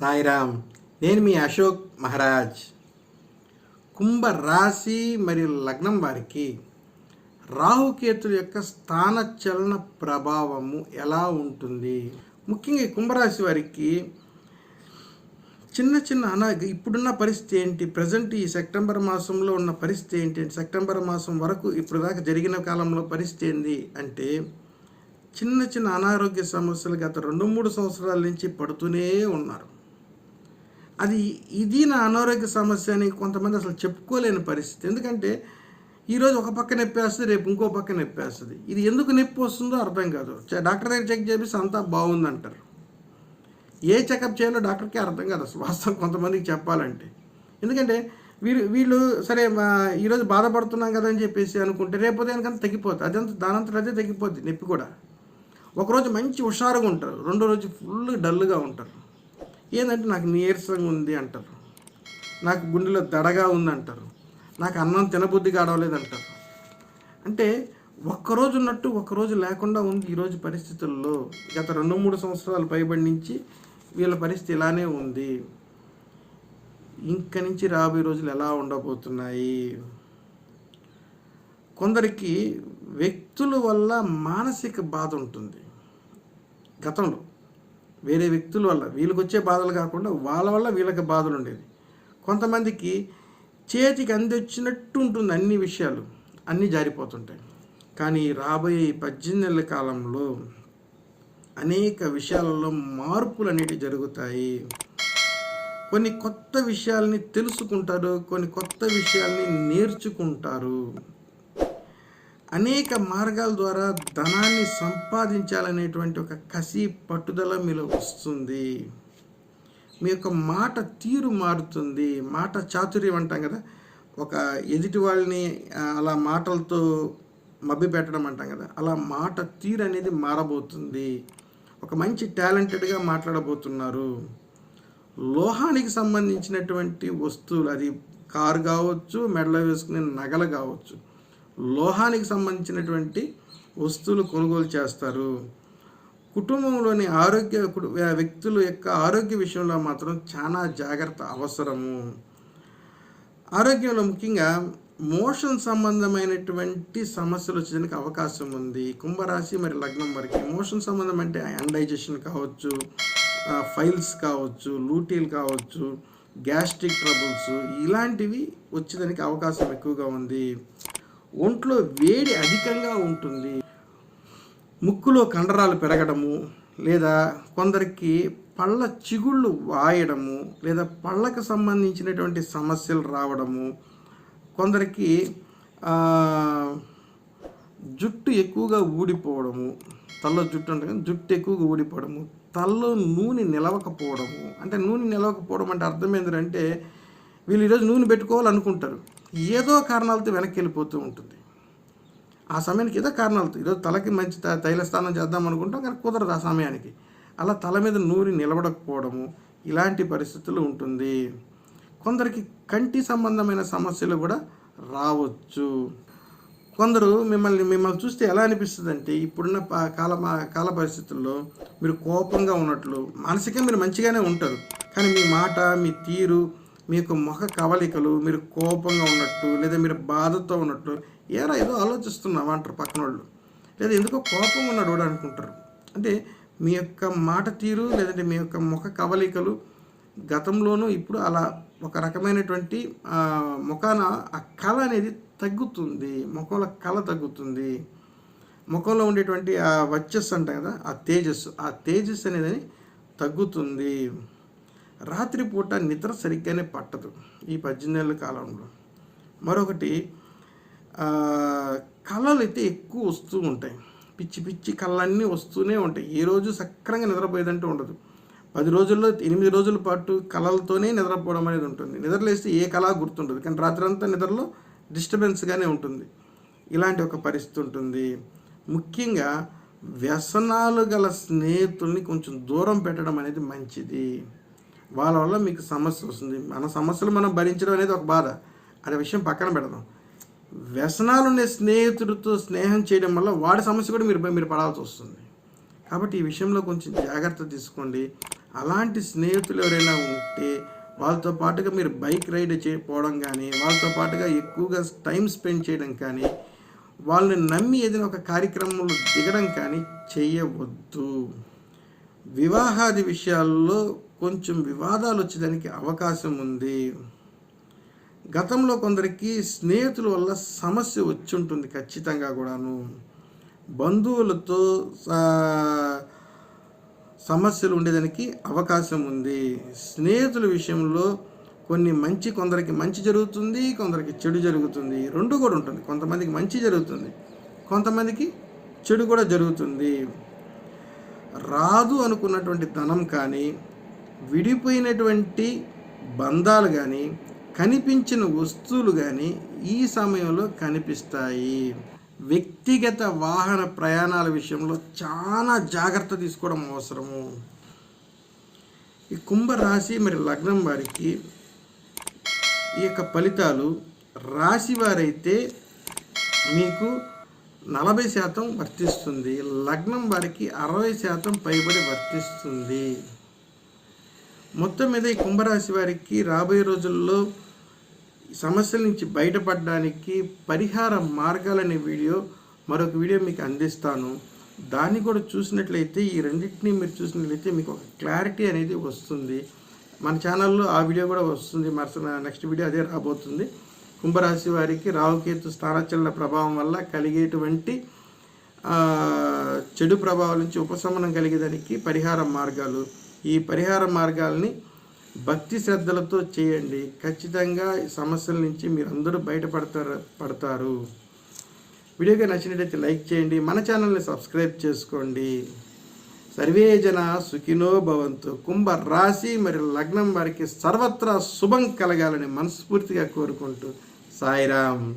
సాయిరామ్ నేను మీ అశోక్ మహారాజ్. కుంభ రాశి మరియు లగ్నం వారికి రాహుకేతుల యొక్క స్థానచలన ప్రభావము ఎలా ఉంటుంది? ముఖ్యంగా ఈ కుంభరాశి వారికి చిన్న చిన్న అనా ఇప్పుడున్న పరిస్థితి ఏంటి? ప్రజెంట్ ఈ సెప్టెంబర్ మాసంలో ఉన్న పరిస్థితి ఏంటి? సెప్టెంబర్ మాసం వరకు ఇప్పుడు దాకా జరిగిన కాలంలో పరిస్థితి ఏంటి అంటే చిన్న చిన్న అనారోగ్య సమస్యలు గత రెండు మూడు సంవత్సరాల నుంచి పడుతూనే ఉన్నారు. అది ఇది నా అనారోగ్య సమస్య అని కొంతమంది అసలు చెప్పుకోలేని పరిస్థితి. ఎందుకంటే ఈరోజు ఒక పక్క నొప్పి వేస్తుంది రేపు ఇంకో పక్క నొప్పి వేస్తుంది. ఇది ఎందుకు నొప్పి వస్తుందో అర్థం కాదు. డాక్టర్ దగ్గర చెక్ చేపిస్తే అంతా బాగుందంటారు. ఏ చెకప్ చేయాలో డాక్టర్కి అర్థం కాదు అసలు వాస్తవం కొంతమందికి చెప్పాలంటే. ఎందుకంటే వీరు వీళ్ళు సరే మా ఈరోజు బాధపడుతున్నాం కదా అని చెప్పేసి అనుకుంటే రేపు ఉదయానికంతా తగ్గిపోతుంది అదంతా దానంతట అదే తగ్గిపోద్ది నొప్పి కూడా. ఒకరోజు మంచి హుషారుగా ఉంటారు. రెండో రోజు ఫుల్ డల్గా ఉంటారు. ఏంటంటే నాకు నీరసంగా ఉంది అంటారు. నాకు గుండెలో దడగా ఉంది అంటారు. నాకు అన్నం తినబుద్ధి కావలేదు అంటారు అంటే ఒక్కరోజు ఉన్నట్టు ఒకరోజు లేకుండా ఉంది ఈరోజు పరిస్థితుల్లో. గత రెండు మూడు సంవత్సరాలు పైబడి నుంచి వీళ్ళ పరిస్థితి ఇలానే ఉంది. ఇంక నుంచి రాబోయే రోజులు ఎలా ఉండబోతున్నాయి? కొందరికి వ్యక్తుల వల్ల మానసిక బాధ ఉంటుంది. గతంలో వేరే వ్యక్తుల వల్ల వీళ్ళకి వచ్చే బాధలు కాకుండా వాళ్ళ వల్ల వీళ్ళకి బాధలు ఉండేది. కొంతమందికి చేతికి అందించినట్టు ఉంటుంది అన్ని విషయాలు అన్నీ జారిపోతుంటాయి. కానీ రాబోయే ఈ పద్దెనిమిది నెలల కాలంలో అనేక విషయాలలో మార్పులు అనేటివి జరుగుతాయి. కొన్ని కొత్త విషయాల్ని తెలుసుకుంటారు కొన్ని కొత్త విషయాల్ని నేర్చుకుంటారు. అనేక మార్గాల ద్వారా ధనాన్ని సంపాదించాలనేటువంటి ఒక కసి పట్టుదల మీలో వస్తుంది. మీ యొక్క మాట తీరు మారుతుంది. మాట చాతుర్యం అంటాం కదా. ఒక ఎదుటి వాళ్ళని అలా మాటలతో మభ్య పెట్టడం అంటాం కదా. అలా మాట తీరు అనేది మారబోతుంది. ఒక మంచి టాలెంటెడ్గా మాట్లాడబోతున్నారు. లోహానికి సంబంధించినటువంటి వస్తువులు అది కారు కావచ్చు మెడలో వేసుకునే నగలు కావచ్చు లోహానికి సంబంధించినటువంటి వస్తువులు కొనుగోలు చేస్తారు. కుటుంబంలోని ఆరోగ్య కుటు- వ్యక్తుల యొక్క ఆరోగ్య విషయంలో మాత్రం చాలా జాగ్రత్త అవసరము. ఆరోగ్యంలో ముఖ్యంగా మోషన్ సంబంధమైనటువంటి సమస్యలు వచ్చేదానికి అవకాశం ఉంది. కుంభరాశి మరి లగ్నం వరకు మోషన్ సంబంధం అంటే అండైజెషన్ కావచ్చు ఫైల్స్ కావచ్చు లూటీలు కావచ్చు గ్యాస్ట్రిక్ ట్రబుల్స్ ఇలాంటివి వచ్చేదానికి అవకాశం ఎక్కువగా ఉంది. ఒంట్లో వేడి అధికంగా ఉంటుంది. ముక్కులో కండరాలు పెరగడము లేదా కొందరికి పళ్ళ చిగుళ్ళు వాయడము లేదా పళ్ళకు సంబంధించినటువంటి సమస్యలు రావడము కొందరికి జుట్టు ఎక్కువగా ఊడిపోవడము తల్లో జుట్టు అంటే జుట్టు ఎక్కువగా ఊడిపోవడము తల్లో నూనె నిలవకపోవడము. అంటే నూనె నిలవకపోవడం అంటే అర్థం ఏంటంటే వీళ్ళు ఈరోజు నూనె పెట్టుకోవాలనుకుంటారు. ఏదో కారణాలతో వెనక్కి వెళ్ళిపోతూ ఉంటుంది. ఆ సమయానికి ఏదో కారణాలతో ఈరోజు తలకి మంచి త- తైల స్నానం చేద్దాం అనుకుంటాం కానీ కుదరదు ఆ సమయానికి. అలా తల మీద నూరి నిలబడకపోవడము ఇలాంటి పరిస్థితులు ఉంటుంది. కొందరికి కంటి సంబంధమైన సమస్యలు కూడా రావచ్చు. కొందరు మిమ్మల్ని మిమ్మల్ని చూస్తే ఎలా అనిపిస్తుంది అంటే ఇప్పుడున్న కాల కాల పరిస్థితుల్లో మీరు కోపంగా ఉన్నట్లు మానసికంగా మీరు మంచిగానే ఉంటారు కానీ మీ మాట మీ తీరు మీ యొక్క ముఖ కవలికలు మీరు కోపంగా ఉన్నట్టు లేదా మీరు బాధతో ఉన్నట్టు ఏరా ఏదో ఆలోచిస్తున్నావా అంటారు పక్కన వాళ్ళు లేదా ఎందుకో కోపం ఉన్నాడు కూడా అనుకుంటారు. అంటే మీ యొక్క మాట తీరు లేదంటే మీ యొక్క ముఖ కవలికలు గతంలోనూ ఇప్పుడు అలా ఒక రకమైనటువంటి ముఖాన ఆ కళ అనేది తగ్గుతుంది. ముఖంలో కళ తగ్గుతుంది. ముఖంలో ఉండేటువంటి ఆ వచ్చస్సు అంటాం కదా ఆ తేజస్సు. ఆ తేజస్సు అనేది తగ్గుతుంది. రాత్రిపూట నిద్ర సరిగ్గానే పట్టదు ఈ పద్దెనిమిది కాలంలో. మరొకటి కళలు అయితే ఎక్కువ వస్తూ ఉంటాయి. పిచ్చి పిచ్చి కళ్ళన్నీ వస్తూనే ఉంటాయి. ఏ రోజు సక్రంగా నిద్రపోయేదంటూ ఉండదు. పది రోజుల్లో ఎనిమిది రోజుల పాటు కళలతోనే నిద్రపోవడం అనేది ఉంటుంది. నిద్రలేస్తే ఏ కళ గుర్తుండదు. కానీ రాత్రంతా నిద్రలో డిస్టర్బెన్స్గానే ఉంటుంది. ఇలాంటి ఒక పరిస్థితి ఉంటుంది. ముఖ్యంగా వ్యసనాలు గల స్నేహితుల్ని కొంచెం దూరం పెట్టడం అనేది మంచిది. వాళ్ళ వల్ల మీకు సమస్య వస్తుంది. మన సమస్యలు మనం భరించడం అనేది ఒక బాధ. అనే విషయం పక్కన పెడదాం. వ్యసనాలు ఉండే స్నేహితుడితో స్నేహం చేయడం వల్ల వాడి సమస్య కూడా మీరు మీరు పడాల్సి వస్తుంది. కాబట్టి ఈ విషయంలో కొంచెం జాగ్రత్త తీసుకోండి. అలాంటి స్నేహితులు ఎవరైనా ఉంటే వాళ్ళతో పాటుగా మీరు బైక్ రైడ్ చేయకపోవడం కానీ వాళ్ళతో పాటుగా ఎక్కువగా టైం స్పెండ్ చేయడం కానీ వాళ్ళని నమ్మి ఏదైనా ఒక కార్యక్రమంలో దిగడం కానీ చేయవద్దు. వివాహాది విషయాల్లో కొంచెం వివాదాలు వచ్చేదానికి అవకాశం ఉంది. గతంలో కొందరికి స్నేహితుల వల్ల సమస్య వచ్చి ఉంటుంది ఖచ్చితంగా కూడాను. బంధువులతో సా- సమస్యలు ఉండేదానికి అవకాశం ఉంది. స్నేహితుల విషయంలో కొన్ని మంచి కొందరికి మంచి జరుగుతుంది కొందరికి చెడు జరుగుతుంది. రెండు కూడా ఉంటుంది. కొంతమందికి మంచి జరుగుతుంది కొంతమందికి చెడు కూడా జరుగుతుంది. రాదు అనుకున్నటువంటి ధనం కానీ విడిపోయినటువంటి బంధాలు కానీ కనిపించిన వస్తువులు కానీ ఈ సమయంలో కనిపిస్తాయి. వ్యక్తిగత వాహన ప్రయాణాల విషయంలో చాలా జాగ్రత్త తీసుకోవడం అవసరము. ఈ కుంభరాశి మరి లగ్నం వారికి ఈ యొక్క ఫలితాలు రాశి వారైతే మీకు నలభై శాతం వర్తిస్తుంది. లగ్నం వారికి అరవై శాతం పైబడి వర్తిస్తుంది. మొత్తం మీద ఈ కుంభరాశి వారికి రాబోయే రోజుల్లో సమస్యల నుంచి బయటపడడానికి పరిహార మార్గాలనే వీడియో మరొక వీడియో మీకు అందిస్తాను. దాన్ని కూడా చూసినట్లయితే ఈ రెండింటిని మీరు చూసినట్లయితే మీకు ఒక క్లారిటీ అనేది వస్తుంది. మన ఛానల్లో ఆ వీడియో కూడా వస్తుంది. మరుస నెక్స్ట్ వీడియో అదే రాబోతుంది. కుంభరాశి వారికి రావుకేతు స్థానచలన ప్రభావం వల్ల కలిగేటువంటి చెడు ప్రభావాల నుంచి ఉపశమనం కలిగేదానికి పరిహార మార్గాలు. ఈ పరిహార మార్గాల్ని భక్తి శ్రద్ధలతో చేయండి. ఖచ్చితంగా ఈ సమస్యల నుంచి మీరు అందరూ బయటపడతారు పడతారు. వీడియోగా నచ్చినట్లయితే లైక్ చేయండి. మన ఛానల్ని సబ్స్క్రైబ్ చేసుకోండి. సర్వే జన సుఖినో భవంతు. కుంభ రాశి మరియు లగ్నం వారికి సర్వత్రా శుభం కలగాలని మనస్ఫూర్తిగా కోరుకుంటూ సాయిరామ్.